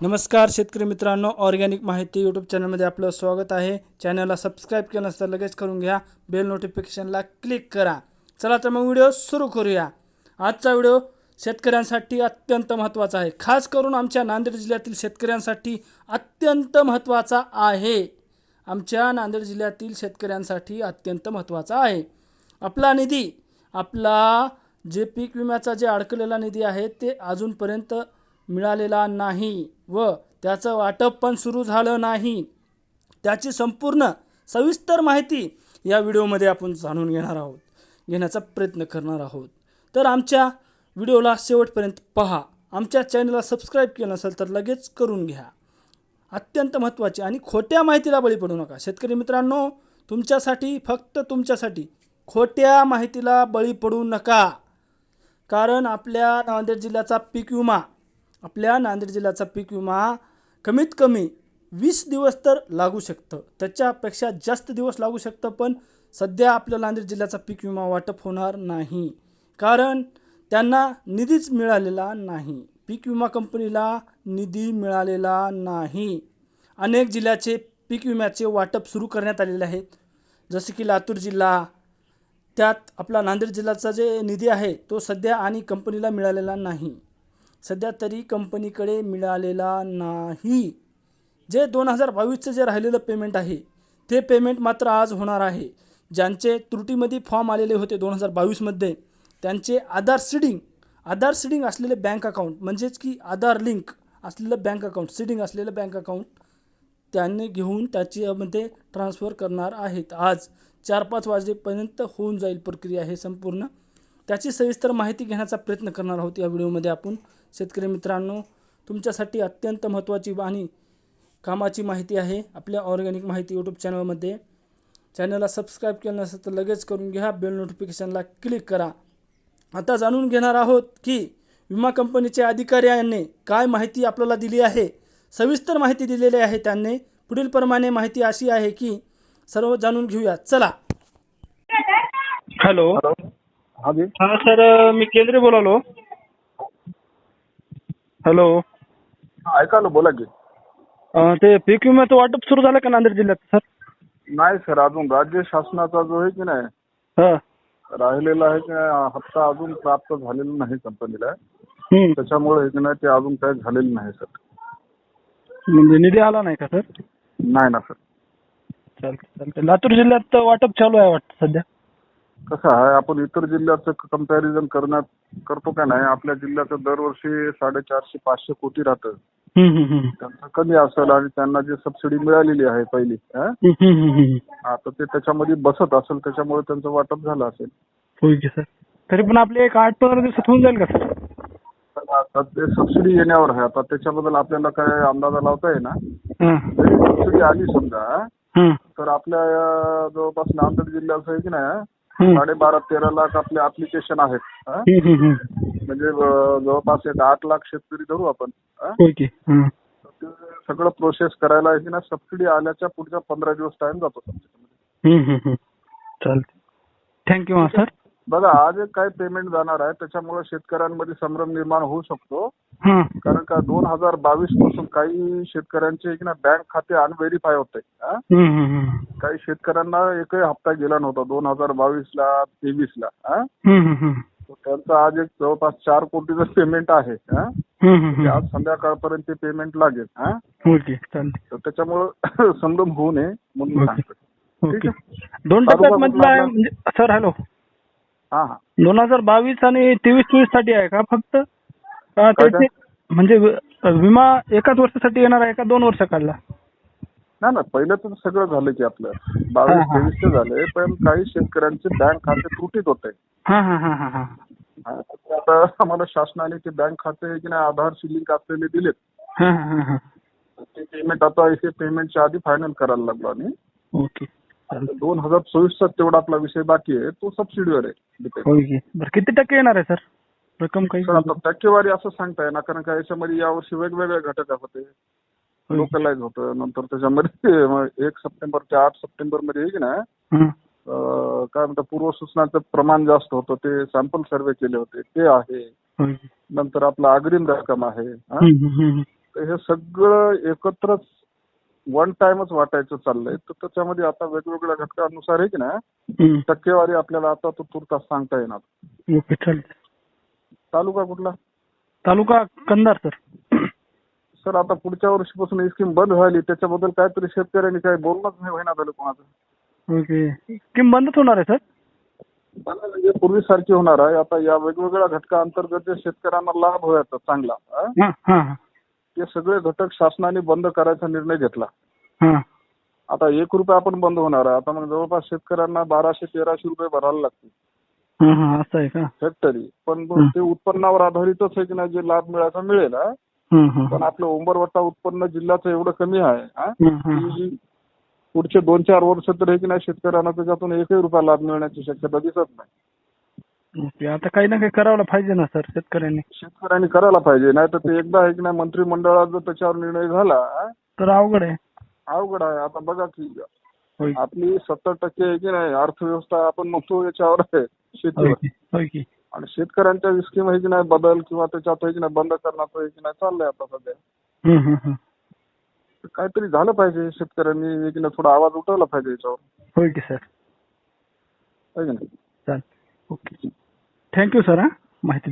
नमस्कार शेतकरी मित्रांनो ऑर्गॅनिक माहिती यूट्यूब चॅनलमध्ये आपलं स्वागत आहे. चॅनलला सबस्क्राईब केलं नसतं लगेच करून घ्या. बेल नोटिफिकेशनला क्लिक करा. चला तर मग व्हिडिओ सुरू करूया. आजचा व्हिडिओ शेतकऱ्यांसाठी अत्यंत महत्त्वाचा आहे. खास करून आमच्या नांदेड जिल्ह्यातील शेतकऱ्यांसाठी अत्यंत महत्त्वाचा आहे. आमच्या नांदेड जिल्ह्यातील शेतकऱ्यांसाठी अत्यंत महत्त्वाचा आहे. आपला निधी आपला जे पीक विम्याचा जे अडकलेला निधी आहे ते अजूनपर्यंत मिळालेला नाही व त्याचं वाटप पण सुरू झालं नाही. त्याची संपूर्ण सविस्तर माहिती या व्हिडिओमध्ये आपण जाणून घेणार आहोत. घेण्याचा प्रयत्न करणार आहोत. तर आमच्या व्हिडिओला शेवटपर्यंत पहा. आमच्या चॅनलला सबस्क्राईब केलं नसेल तर लगेच करून घ्या. अत्यंत महत्त्वाची आणि खोट्या माहितीला बळी पडू नका. शेतकरी मित्रांनो तुमच्यासाठी फक्त तुमच्यासाठी खोट्या माहितीला बळी पडू नका. कारण आपल्या नांदेड जिल्ह्याचा पीक विमा आपल्या नांदेड जिल्ह्याचा पीक विमा कमीत कमी वीस दिवस तर लागू शकतं. त्याच्यापेक्षा जास्त दिवस लागू शकतं पण सध्या आपल्या नांदेड जिल्ह्याचा पीक विमा वाटप होणार नाही. कारण त्यांना निधीच मिळालेला नाही. पीक विमा कंपनीला निधी मिळालेला नाही. अनेक जिल्ह्याचे पीक विम्याचे वाटप सुरू करण्यात आलेले आहेत. जसे की लातूर जिल्हा त्यात आपला नांदेड जिल्ह्याचा जे निधी आहे तो सध्या आणि कंपनीला मिळालेला नाही. सध्या तरी कंपनीकडे मिळालेला नाही. जे दोन हजार बावीसचं जे राहिलेलं पेमेंट आहे ते पेमेंट मात्र आज होणार आहे. ज्यांचे त्रुटीमध्ये फॉर्म आलेले होते दोन हजार बावीसमध्ये त्यांचे आधार सिडिंग आधार सिडिंग असलेले बँक अकाउंट म्हणजेच की आधार लिंक असलेलं बँक अकाउंट सीडिंग असलेलं बँक अकाउंट त्यांनी घेऊन त्याच्यामध्ये ट्रान्सफर करणार आहेत. आज चार पाच वाजेपर्यंत होऊन जाईल प्रक्रिया हे संपूर्ण. त्याची सविस्तर माहिती घेण्याचा प्रयत्न करणार आहोत या व्हिडिओमध्ये आपण. शेतकरी मित्रांनो तुमच्यासाठी अत्यंत महत्त्वाची आणि कामाची माहिती आहे आपल्या ऑर्गॅनिक माहिती यूट्यूब चॅनलमध्ये. चॅनलला सबस्क्राईब केलं नसेल तर लगेच करून घ्या बेल नोटिफिकेशनला क्लिक करा. आता जाणून घेणार आहोत की विमा कंपनीचे अधिकारी यांनी काय माहिती आपल्याला दिली आहे. सविस्तर माहिती दिलेली आहे त्यांनी. पुढील प्रमाणे माहिती अशी आहे की सर्व जाणून घेऊया. चला. हॅलो. हा हां सर मी केंद्रे बोलालो हॅलो. ऐका ना बोला की. ते पीक विम्याचं वाटप सुरू झालं का नांदेड जिल्ह्यात सर? नाही सर अजून राज्य शासनाचा जो आहे की नाही हां. राहिलेला आहे की नाही, हप्ता अजून प्राप्त झालेला नाही कंपनीला. हम्म. त्याच्यामुळे आहे की नाही ते अजून काही झालेलं नाही सर. म्हणजे निधी आला नाही का सर? नाही ना सर. चालतं चालतं लातूर जिल्ह्यात वाटप चालू आहे वाटतं सध्या. कसं आहे आपण इतर जिल्ह्याचं कंपॅरिझन करण्यात करतो का नाही आपल्या जिल्ह्याचं दरवर्षी साडेचारशे पाचशे कोटी राहतं. त्यांचं कमी असेल आणि त्यांना जी सबसिडी मिळालेली आहे पहिली हा? आता ते त्याच्यामध्ये बसत असेल त्याच्यामुळे त्यांचं वाटप झालं असेल. सर? तरी पण आपले एक आठ पंधरा दिवसात होऊन जाईल का सर? आता ते सबसिडी येण्यावर आहे. आता त्याच्याबद्दल आपल्याला काय अंदाजा लावता येईना. सबसिडी आली समजा तर आपल्या जवळपास नांदेड जिल्ह्याचं आहे की नाही. साडेबारा तेरा लाख आपले अप्लिकेशन आहेत हा? म्हणजे अं, जवळपास एक आठ लाख शेतकरी धरू आपण हा? हां. तर ते सगळं प्रोसेस करायला आहे की ना सबसिडी आल्याच्या पुढच्या पंधरा दिवस टाइम जातो हम्म. चालतं थँक्यू हां सर बघा आज एक काय पेमेंट जाणार आहे त्याच्यामुळे शेतकऱ्यांमध्ये संभ्रम निर्माण होऊ शकतो कारण का दोन हजार बावीसपासून काही शेतकऱ्यांचे की ना बँक खाते अनव्हेरीफाय होते हा? हम्म, हम्म, हम्म. काही शेतकऱ्यांना एकही हप्ता गेला नव्हता दोन हजार बावीस ला तेवीस ला हा? हम्म, हम्म, हम्म. तर त्यांचं आज एक जवळपास चार कोटीचं पेमेंट आहे हा? हम्म, हम्म, ते हम्म. आज संध्याकाळपर्यंत ते पेमेंट लागेल हा? चालते तर त्याच्यामुळं संभ्रम होऊ नये म्हणून ओके. सांगतो ठीक आहे दोन टप्प्यात मधला आहे? म्हणजे सर हॅलो दोन हजार बावीस आणि तेवीस चोवीससाठी आहे का फक्त? का काय त्याचे म्हणजे वि- विमा एकाच वर्षासाठी येणार आहे का दोन वर्ष काढला? नाही ना पहिलं तर सगळं झालं की आपलं. बावीस हा. तेवीसचं झालंय पण काही शेतकऱ्यांचे बँक खाते त्रुटीत होते. हा हा हा हा हा. हा, तर आता आम्हाला शासनाने ते बँक खाते की नाही आधारशी लिंक असलेले दिलेत. हा हा हा हा. ते पेमेंट आता इथे पेमेंटच्या आधी फायनल करायला लागलो आम्ही. ओके. दोन हजार चोवीसचा तेवढा आपला विषय बाकी आहे तो सबसिडीवर आहे depend. होय की बरं किती टक्के येणार आहे सर रक्कम काही आता टक्केवारी असं सांगता येणार कारण का याच्यामध्ये यावर्षी वेगवेगळे घटक होते होय. लोकलाइज होतं नंतर त्याच्यामध्ये मग एक सप्टेंबर ते आठ सप्टेंबरमध्ये आहे की ना हं. अं, काय म्हणतात पूर्वसूचनाचं प्रमाण जास्त होतं ते सॅम्पल सर्वे केले होते ते आहे होय की. नंतर आपला अग्रिम रक्कम आहे हा? हं, हं, हं, हं. तर हे सगळं एकत्रच वन टाइमच वाटायचं चाललंय तर त्याच्यामध्ये आता वेगवेगळ्या घटकानुसार आहे की हम्म. टक्केवारी आपल्याला आता तो तुर्तास सांगता येणार. ओके चालेल. तालुका कुठला? तालुका कंधार सर. सर आता पुढच्या वर्षीपासून ही स्कीम बंद झाली त्याच्याबद्दल काहीतरी शेतकऱ्यांनी काही बोलणंच नाही होईना झालं कोणाचं. ओके. स्कीम बंदच होणार आहे सर? म्हणजे पूर्वीसारखी होणार आहे. आता या वेगवेगळ्या घटकाअंतर्गत जे शेतकऱ्यांना लाभ व्हायचा चांगला ते सगळे घटक शासनाने बंद करायचा निर्णय घेतला. हां आता एक रुपये आपण बंद होणार आहे. आता मग जवळपास शेतकऱ्यांना बाराशे तेराशे रुपये भरायला लागतील. हां हां असं आहे का? हेक्टरी पण. ते उत्पन्नावर आधारितच आहे की नाही जे लाभ मिळायचा मिळेल हा. हं, हं, पण आपलं उंबरवट्टा उत्पन्न जिल्ह्याचं एवढं कमी आहे. की पुढचे दोन चार वर्ष तर हे की नाही शेतकऱ्यांना त्याच्यातून एकही रुपया लाभ मिळण्याची शक्यता दिसत नाही. ओके आता काही ना काही करावं पाहिजे ना सर शेतकऱ्यांनी. शेतकऱ्यांनी करायला पाहिजे नाही तर ते एकदा आहे की नाही मंत्रिमंडळात जर त्याच्यावर निर्णय झाला तर अवघड आहे. अवघड आहे. आता बघा की आपली सत्तर टक्के आहे की नाही अर्थव्यवस्था आपण म्हणतो याच्यावर आहे शेतीवर. की आणि शेतकऱ्यांच्या स्कीम आहे की नाही बदल किंवा त्याच्यात आहे की नाही बंद करण्याचं आहे की नाही चाललंय आता सध्या. तर काहीतरी झालं पाहिजे शेतकऱ्यांनी आहे की नाही थोडा आवाज उठवला पाहिजे याच्यावर. होय की सर. ओके. थँक्यू सर हां माहिती